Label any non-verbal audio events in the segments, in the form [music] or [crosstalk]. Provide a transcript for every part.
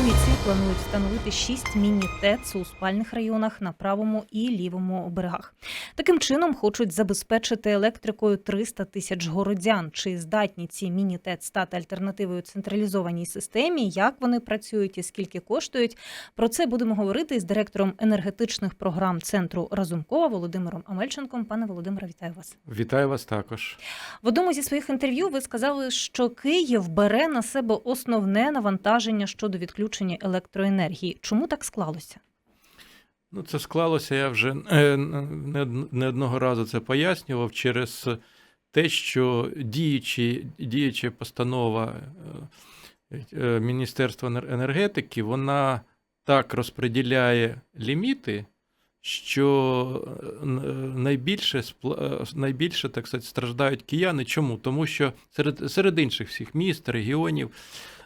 Столиці планують встановити шість міні-ТЕЦ у спальних районах на правому і лівому берегах. Таким чином хочуть забезпечити електрикою 300 тисяч городян. Чи здатні ці міні-ТЕЦ стати альтернативою централізованій системі? Як вони працюють і скільки коштують? Про це будемо говорити із директором енергетичних програм центру Разумкова Володимиром Амельченком. Пане Володимире, вітаю вас. Вітаю вас також. В одному зі своїх інтерв'ю ви сказали, що Київ бере на себе основне навантаження щодо відключення електроенергії. Чому так склалося? Ну, це склалося, я вже е, не одного разу це пояснював через те, що діючі, діюча постанова е, е, Міністерства енер- енергетики, вона так розподіляє ліміти, що найбільше, найбільше так сказати, страждають кияни. Чому? Тому що серед, серед інших всіх міст, регіонів,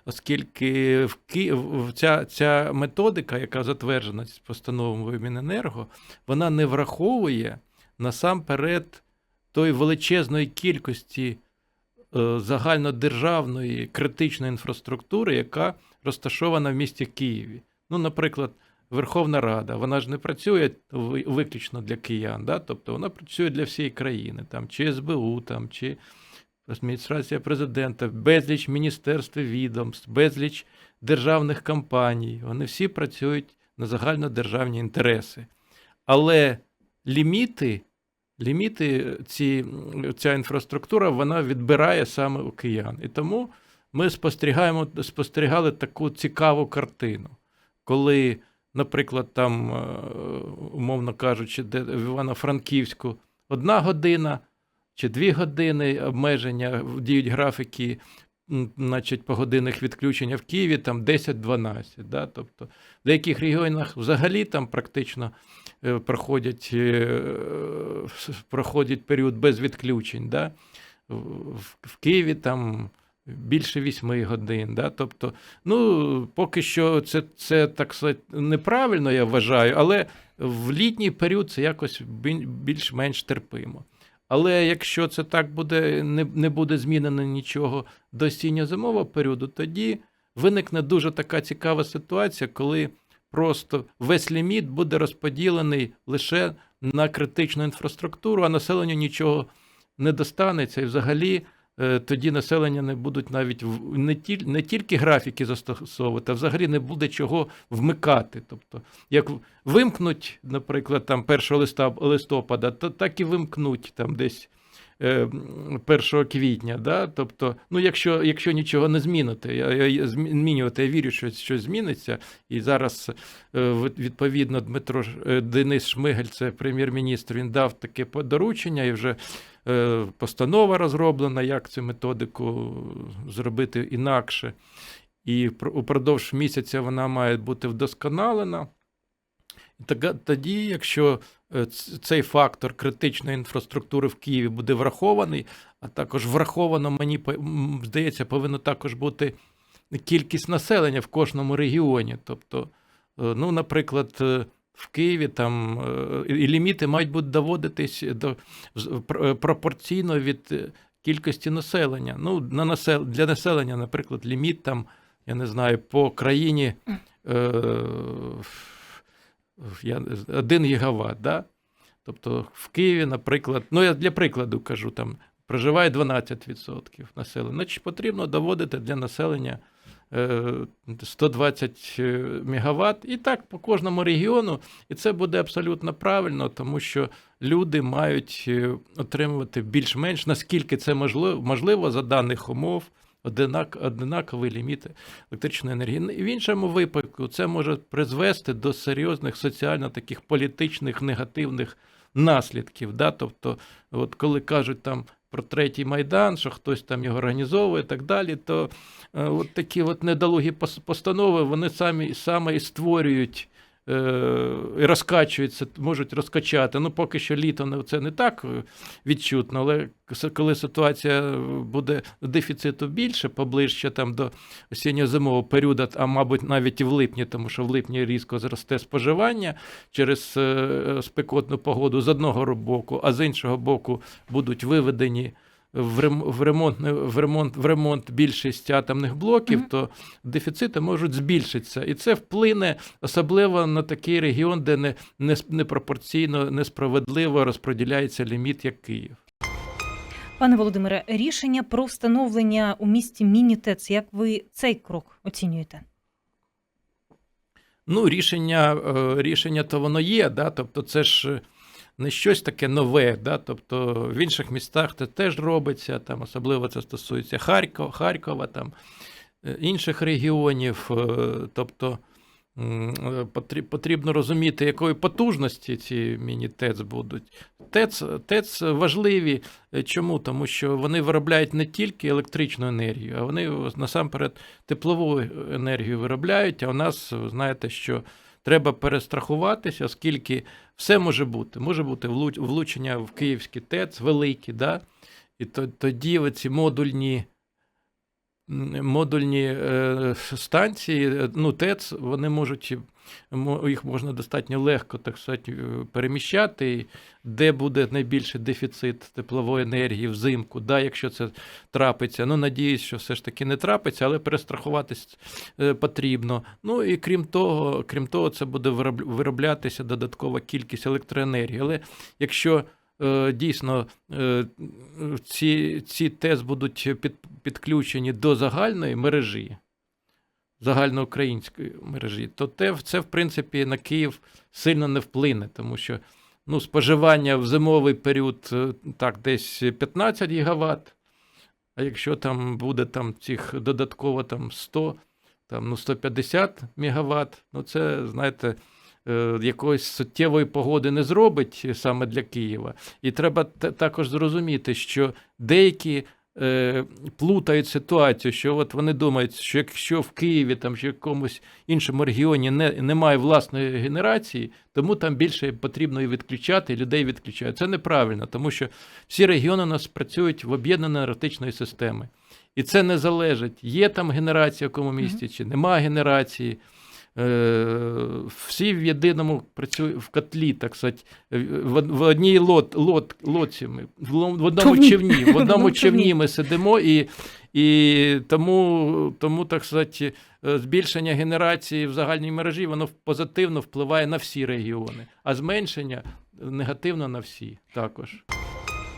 оскільки в Ки... ця, ця методика, яка затверджена постановою Міненерго, вона не враховує насамперед тої величезної кількості е, загальнодержавної критичної інфраструктури, яка розташована в місті Києві. Ну, наприклад, Верховна Рада, вона ж не працює ви- виключно для киян, да? тобто вона працює для всієї країни, там, чи СБУ, там, чи адміністрація президента, безліч міністерств і відомств, безліч державних компаній. Вони всі працюють на загальнодержавні інтереси. Але ліміти, ліміти ці, ця інфраструктура вона відбирає саме киян. І тому ми спостерігаємо, спостерігали таку цікаву картину, коли, наприклад, там, е, умовно кажучи, де в Івано-Франківську одна година чи дві години обмеження діють графіки, значить, погодинних відключення в Києві там 10-12. Да? Тобто в деяких регіонах взагалі там практично е, проходять, е, проходять період без відключень. Да? В, в Києві там більше 8 годин. Да? Тобто, ну, поки що це, це так сказати, неправильно, я вважаю, але в літній період це якось більш-менш терпимо. Але якщо це так буде, не, не буде змінено нічого до осінньо-зимового періоду, тоді виникне дуже така цікава ситуація, коли просто весь ліміт буде розподілений лише на критичну інфраструктуру, а населенню нічого не достанеться. І взагалі тоді населення не будуть навіть не, тіль, не тільки графіки застосовувати, а взагалі не буде чого вмикати. Тобто, як вимкнуть, наприклад, там 1 листа- листопада, то так і вимкнуть там десь е, 1 квітня. Да? Тобто, ну, якщо, якщо нічого не змінити, я, змінювати, я вірю, що щось зміниться. І зараз е, відповідно Дмитро е, Денис Шмигель, це прем'єр-міністр, він дав таке доручення і вже е, постанова розроблена, як цю методику зробити інакше. І упродовж місяця вона має бути вдосконалена. Тоді, якщо е, цей фактор критичної інфраструктури в Києві буде врахований, а також враховано, мені здається, повинно також бути кількість населення в кожному регіоні. Тобто, е, ну, наприклад, е, в Києві там е, і ліміти мають бути доводитись до е, пропорційно від е, кількості населення. Ну, на насел... Для населення, наприклад, ліміт там, я не знаю, по країні е... я... 1 гігават. Да? Тобто в Києві, наприклад, ну я для прикладу кажу, там проживає 12% населення. Значить, потрібно доводити для населення е, 120 мегаватт, і так по кожному регіону. І це буде абсолютно правильно, тому що люди мають е, отримувати більш-менш, наскільки це можливо, можливо за даних умов, одинак, одинаковий ліміт електричної енергії. В іншому випадку це може призвести до серйозних соціально таких політичних негативних наслідків. Да? Тобто, от коли кажуть там про третій майдан, що хтось там його організовує і так далі, то е, от такі от недолугі постанови вони самі саме і створюють. Е, І розкачуються, можуть розкачати. Ну, поки що літо це не так е, відчутно, але коли ситуація буде дефіциту більше, поближче там до осінньо-зимового періоду, а мабуть, навіть і в липні, тому що в липні різко зросте споживання через е, спекотну погоду з одного боку, а з іншого боку будуть виведені в рем- в ремонт, в ремонт, в ремонт більшість атомних блоків, Мгм. то дефіцити можуть збільшитися. І це вплине особливо на такий регіон, де не, не, непропорційно, несправедливо розподіляється ліміт, як Київ. Пане Володимире, рішення про встановлення у місті міні-ТЕЦ, як ви цей крок оцінюєте? Ну, рішення, е, рішення то воно є, да? тобто це ж не щось таке нове. Да? Тобто в інших містах це теж робиться, там, особливо це стосується Харкова, Харкова там, е, інших регіонів. е, Тобто е, потрі- потрібно розуміти, якої потужності ці міні-ТЕЦ будуть. ТЕЦ, ТЕЦ важливі. Чому? Тому що вони виробляють не тільки електричну енергію, а вони насамперед теплову енергію виробляють. А у нас, ви знаєте, що треба перестрахуватися, оскільки все може бути. Може бути влуч- влучення в київський ТЕЦ великі, да? і то- тоді оці модульні. Модульні е, станції, е, ну, ТЕЦ, вони можуть, їх можна достатньо легко, так сказати, е, переміщати, де буде найбільший дефіцит теплової енергії взимку, да, якщо це трапиться. Ну, надіюсь, що все ж таки не трапиться, але перестрахуватись потрібно. Ну і крім того, крім того, це буде вироблятися додаткова кількість електроенергії. Але якщо дійсно е, ці, ці ТЕС будуть під, підключені до загальної мережі, загальноукраїнської мережі, то те, це, в принципі, на Київ сильно не вплине, тому що ну, споживання в зимовий період е, так, десь 15 гігаватт, а якщо там буде там цих додатково там 100, там, ну, 150 мегаватт, ну це, знаєте, е, якоїсь суттєвої погоди не зробить саме для Києва. І треба та- також зрозуміти, що деякі е, плутають ситуацію, що от вони думають, що якщо в Києві там чи в якомусь іншому регіоні не, немає власної генерації, тому там більше потрібно і відключати, і людей відключають. Це неправильно, тому що всі регіони у нас працюють в об'єднаної енергетичної системи. І це не залежить, є там генерація в якому місті, чи немає генерації. Е, Всі в єдиному працюють в котлі, так сказати, в, в одній лот, лот, лодці ми, в, [laughs] одному Човні. в одному човні. ми сидимо, і, і тому, тому, так сказати, е, збільшення генерації в загальній мережі воно позитивно впливає на всі регіони, а зменшення негативно на всі також.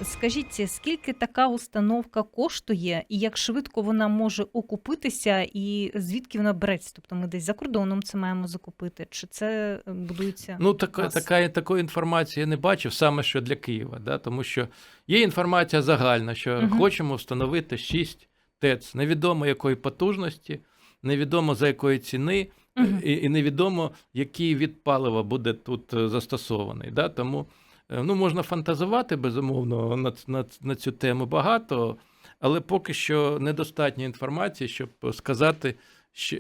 Скажіть, скільки така установка коштує, і як швидко вона може окупитися, і звідки вона береться? Тобто ми десь за кордоном це маємо закупити, чи це е, будується? Ну, така, така, такої інформації я не бачив, саме що для Києва, да? тому що є інформація загальна, що Мгм. хочемо встановити 6 ТЕЦ, невідомо якої потужності, невідомо за якої ціни, Мгм. і, і невідомо, який від палива буде тут е, застосований. Да? Тому ну, можна фантазувати, безумовно, на, на, на цю тему багато, але поки що недостатньо інформації, щоб сказати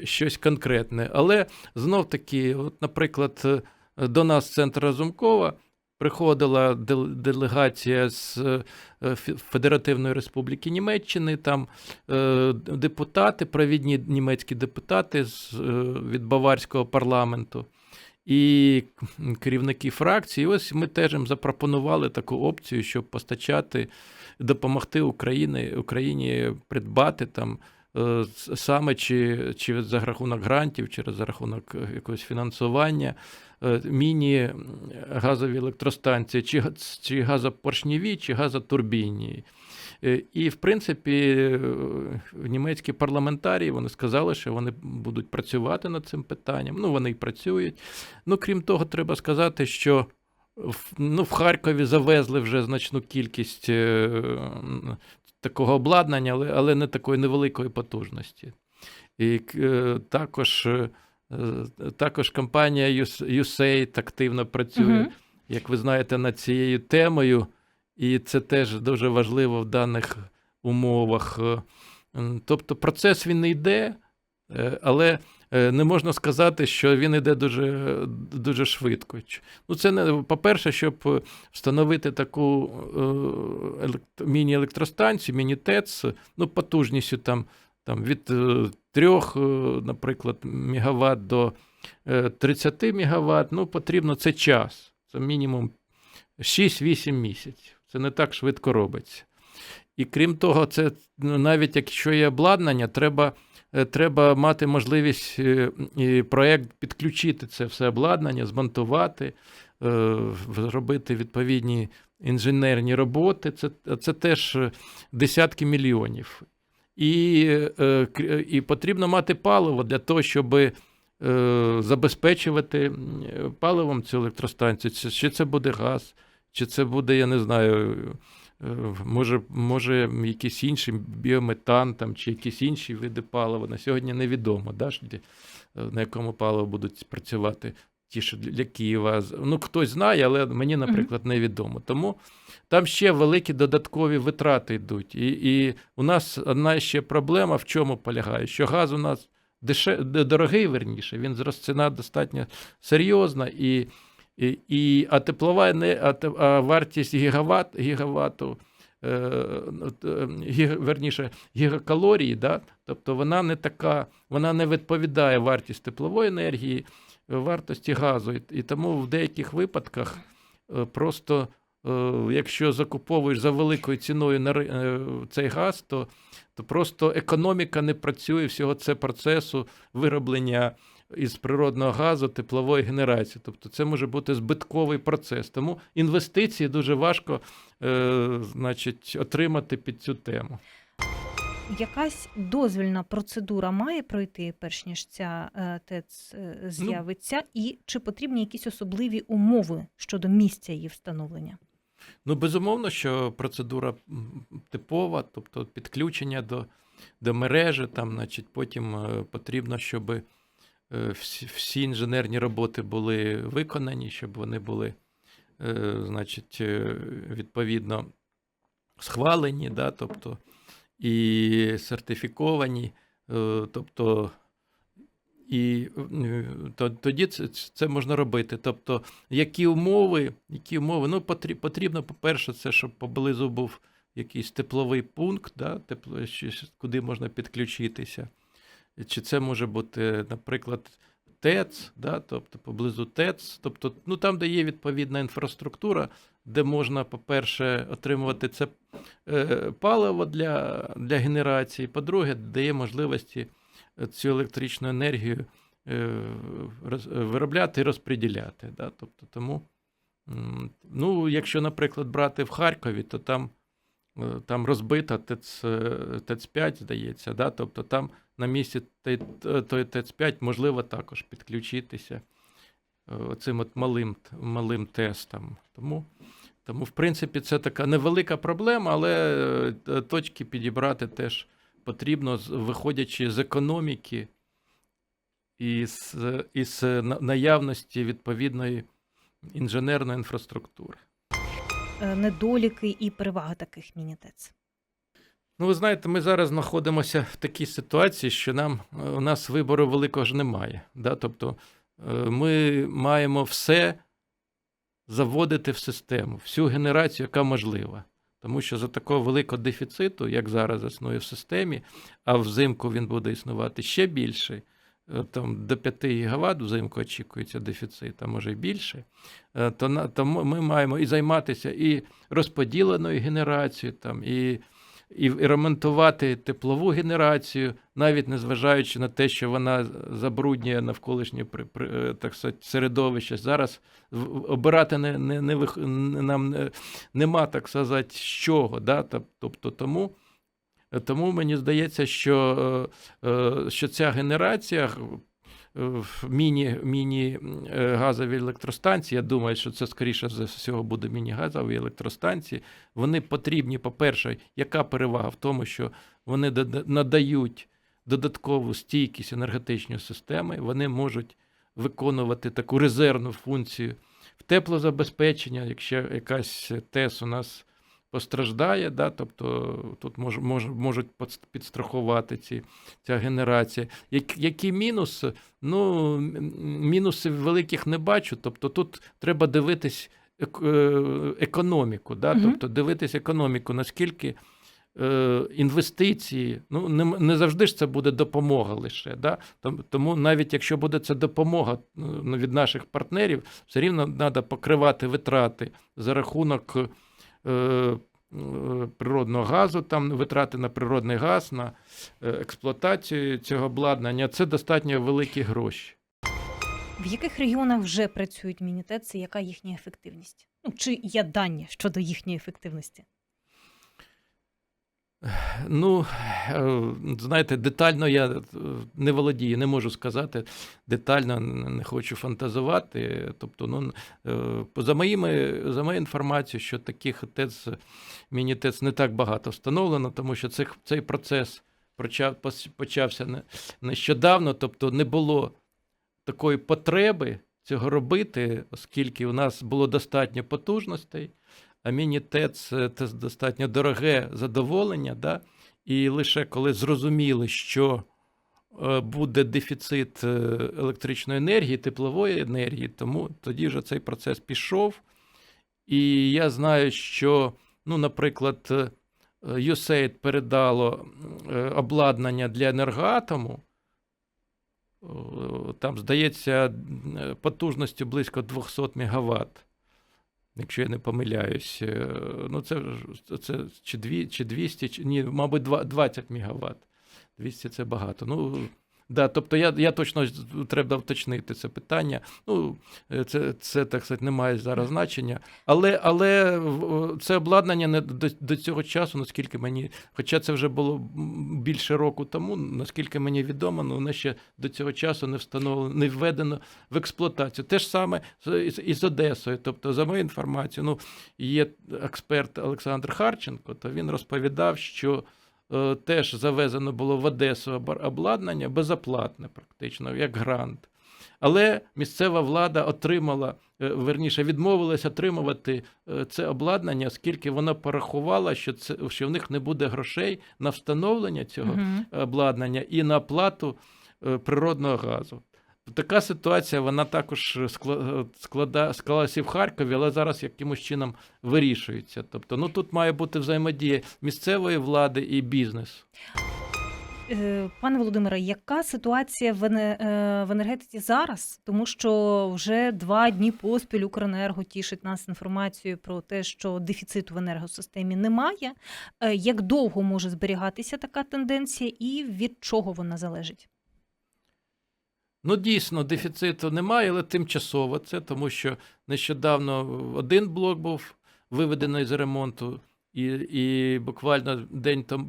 щось конкретне. Але знов таки, от, наприклад, е, до нас центр Разумкова приходила делегація з е, Федеративної Республіки Німеччини. Там е, депутати, провідні німецькі депутати е, від Баварського парламенту. І керівники фракцій, І ось ми теж їм запропонували таку опцію, щоб постачати, допомогти Україні, Україні придбати там е, саме чи, чи за рахунок грантів, чи за рахунок е, якогось фінансування е, міні-газові електростанції, чи, чи газопоршневі, чи газотурбінні. Е, І, в принципі, е, німецькі парламентарії вони сказали, що вони будуть працювати над цим питанням. Ну, вони й працюють. Ну, крім того, треба сказати, що в- ну, в Харкові завезли вже значну кількість е, такого обладнання, але, але не такої невеликої потужності. І е, також, також компанія USAID активно працює, Мгм. як ви знаєте, над цією темою. І це теж дуже важливо в даних умовах. Е, Тобто процес він не йде, е, але е, не можна сказати, що він йде дуже, дуже швидко. Ну, це не по-перше, щоб встановити таку елект- міні-електростанцію, міні-ТЕЦ, ну, потужністю там, там від 3, наприклад, мегаватт до е, 30 мегаватт, ну, потрібно це час. Це мінімум 6-8 місяців. Це не так швидко робиться. І крім того, це ну, навіть якщо є обладнання, треба, е, треба мати можливість е, і проєкт підключити це все обладнання, змонтувати, е, зробити відповідні інженерні роботи. Це, це теж десятки мільйонів. І, і потрібно мати паливо для того, щоб забезпечувати паливом цю електростанцію. Чи це буде газ, чи це буде, я не знаю, е, може, може якийсь інший біометан там, чи якісь інші види палива. На сьогодні невідомо, да, е, на якому паливо будуть працювати ті, що для Києва. Ну, хтось знає, але мені, наприклад, невідомо. Тому там ще великі додаткові витрати йдуть. І, і у нас одна ще проблема в чому полягає, що газ у нас деше... д- дорогий, верніше, він зрос ціна достатньо серйозна, і, і, і, а теплова ене- а, а вартість гігават, гігавату, е, от, е, верніше, гігакалорії, да? тобто вона не така, вона не відповідає вартість теплової енергії, вартості газу. І, і тому в деяких випадках е, просто е, якщо закуповуєш за великою ціною на цей газ, то, то просто економіка не працює всього це процесу вироблення із природного газу теплової генерації. Тобто це може бути збитковий процес. Тому інвестиції дуже важко е, значить, отримати під цю тему. Якась дозвільна процедура має пройти, перш ніж ця е, ТЕЦ е, з'явиться, і чи потрібні якісь особливі умови щодо місця її встановлення? Ну, безумовно, що процедура типова, тобто підключення до, до мережі, там, значить, потім е, потрібно, щоб е, всі, всі інженерні роботи були виконані, щоб вони були, е, значить, е, відповідно схвалені, да, тобто, і сертифіковані, е, тобто. І е, тоді це, це можна робити. Тобто, які умови, які умови? Ну, потрібно, по-перше, це, щоб поблизу був якийсь тепловий пункт, да, тепло, куди можна підключитися. Чи це може бути, наприклад, ТЕЦ, да, тобто поблизу ТЕЦ, тобто ну, там, де є відповідна інфраструктура, де можна, по-перше, отримувати це е, паливо для, для генерації, по-друге, дає можливості цю електричну енергію е, е, виробляти і розподіляти. Да? Тобто, тому, ну, якщо, наприклад, брати в Харкові, то там, е, там розбита ТЕЦ, е, ТЕЦ-5, здається, да? тобто там на місці той, той ТЕЦ-5 можливо також підключитися е, оцим от малим, малим тестом. Тому, тому, в принципі, це така невелика проблема, але е, точки підібрати теж потрібно, виходячи з економіки і з, із на- наявності відповідної інженерної інфраструктури. Е, Недоліки і переваги таких міні-ТЕЦ. Ну, ви знаєте, ми зараз знаходимося в такій ситуації, що нам е, у нас вибору великого ж немає. Да? Тобто е, ми маємо все заводити в систему, всю генерацію, яка можлива. Тому що за такого великого дефіциту, як зараз існує в системі, а взимку він буде існувати ще більше, е, там до 5 гігават взимку очікується дефіцит, а може й більше, то, то ми маємо і займатися і розподіленою генерацією, там, і і ремонтувати теплову генерацію, навіть незважаючи на те, що вона забруднює навколишнє е, так сказати, середовище. Зараз обирати не, не, не- нам не, нема, так сказати, з чого. Да? Тобто тому, тому мені здається, що, е, е, що ця генерація е, в міні, міні е, електростанції, я думаю, що це скоріше за всього буде міні-газові електростанції. Вони потрібні, по-перше, яка перевага в тому, що вони надають додаткову стійкість енергетичної системи, вони можуть виконувати таку резервну функцію в теплозабезпечення, якщо якась ТЕС у нас постраждає, да, тобто тут мож, мож, можуть підстрахувати ці, ця генерація. Як, які мінуси? Ну, м- мінусів великих не бачу. Тобто тут треба дивитись е, економіку, да? Мгм. тобто дивитись економіку, наскільки е, інвестиції, ну не, не завжди ж це буде допомога лише. Да? Том- Тому навіть якщо буде це допомога від наших партнерів, все рівно треба покривати витрати за рахунок природного газу, там витрати на природний газ, на е, експлуатацію цього обладнання, це достатньо великі гроші. В яких регіонах вже працюють мінітеці? Яка їхня ефективність? Ну чи є дані щодо їхньої ефективності? Ну, е, знаєте, детально я е, не володію, не можу сказати. Детально не хочу фантазувати. Тобто, ну, е, за, моїми, за моєю інформацією, що таких ТЕЦ, міні-ТЕЦ не так багато встановлено, тому що цих, цей процес почав, почався нещодавно, тобто не було такої потреби цього робити, оскільки у нас було достатньо потужностей. А міні-ТЕЦ це достатньо дороге задоволення, да? і лише коли зрозуміли, що е, буде дефіцит е, електричної енергії, теплової енергії, тому тоді вже цей процес пішов. І я знаю, що, ну, наприклад, е, USAID передало обладнання для енергоатому. Там, здається, потужністю близько 200 МВт якщо я не помиляюсь. Е, Ну, це, це чи, дві, чи 200, чи, ні, мабуть, два- 20 мегаватт. 200 це багато. Ну, да, тобто я, я точно треба уточнити це питання. Ну, е, це, це так сказати, не має зараз значення. Але, але це обладнання не до, до цього часу, наскільки мені, хоча це вже було більше року тому, наскільки мені відомо, ну, воно ще до цього часу не встановлено, не введено в експлуатацію. Те ж саме з, із, із Одесою. Тобто, за мою інформацію, ну, є експерт Олександр Харченко, то він розповідав, що теж завезено було в Одесу обладнання безоплатне, практично, як грант. Але місцева влада отримала, е, верніше, відмовилася отримувати е, це обладнання, оскільки вона порахувала, що це що в них не буде грошей на встановлення цього Мгм. обладнання і на оплату е, природного газу. Така ситуація вона також склада, склалася в Харкові, але зараз якимось чином вирішується. Тобто, ну тут має бути взаємодія місцевої влади і бізнесу. Е, Пане Володимире, яка ситуація в е, енергетиці зараз? Тому що вже два дні поспіль Укренерго тішить нас інформацією про те, що дефіциту в енергосистемі немає. Е, Як довго може зберігатися така тенденція, і від чого вона залежить? Ну, дійсно, дефіциту немає, але тимчасово це, тому що нещодавно один блок був виведений з ремонту, і, і буквально день том-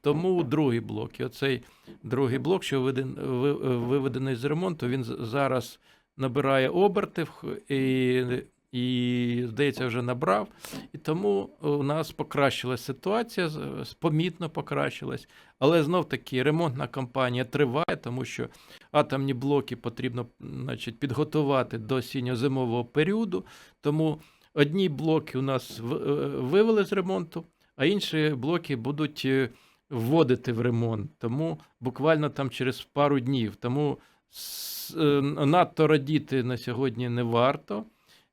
тому другий блок. І оцей другий блок, що виведен- ви- виведений з ремонту, він зараз набирає оберти в- і, і, здається, вже набрав. І тому у нас покращилась ситуація, помітно покращилась. Але знов таки ремонтна кампанія триває, тому що атомні блоки потрібно значить, підготувати до осінньо-зимового періоду. Тому одні блоки у нас е, вивели з ремонту, а інші блоки будуть е, вводити в ремонт. Тому буквально там через пару днів. Тому е, надто радіти на сьогодні не варто.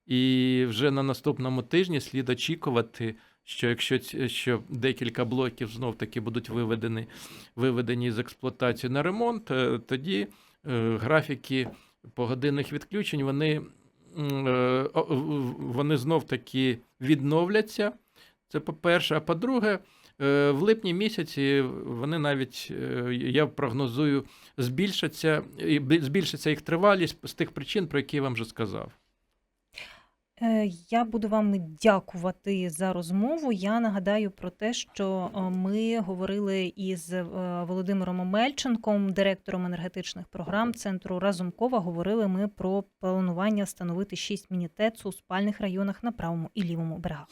І вже на наступному тижні слід очікувати, що якщо що декілька блоків знов таки будуть виведені, виведені з експлуатації на ремонт, тоді графіки погодинних відключень вони, е, вони знов таки відновляться. Це по-перше. А по-друге, е, в липні місяці вони навіть, е, я прогнозую, збільшаться, збільшиться їх тривалість з тих причин, про які я вам вже сказав. Е, Я буду вам дякувати за розмову. Я нагадаю про те, що е, ми говорили із е, Володимиром Омельченком, директором енергетичних програм центру Разумкова. Говорили ми про планування встановити шість міні-ТЕЦ у спальних районах на правому і лівому берегах.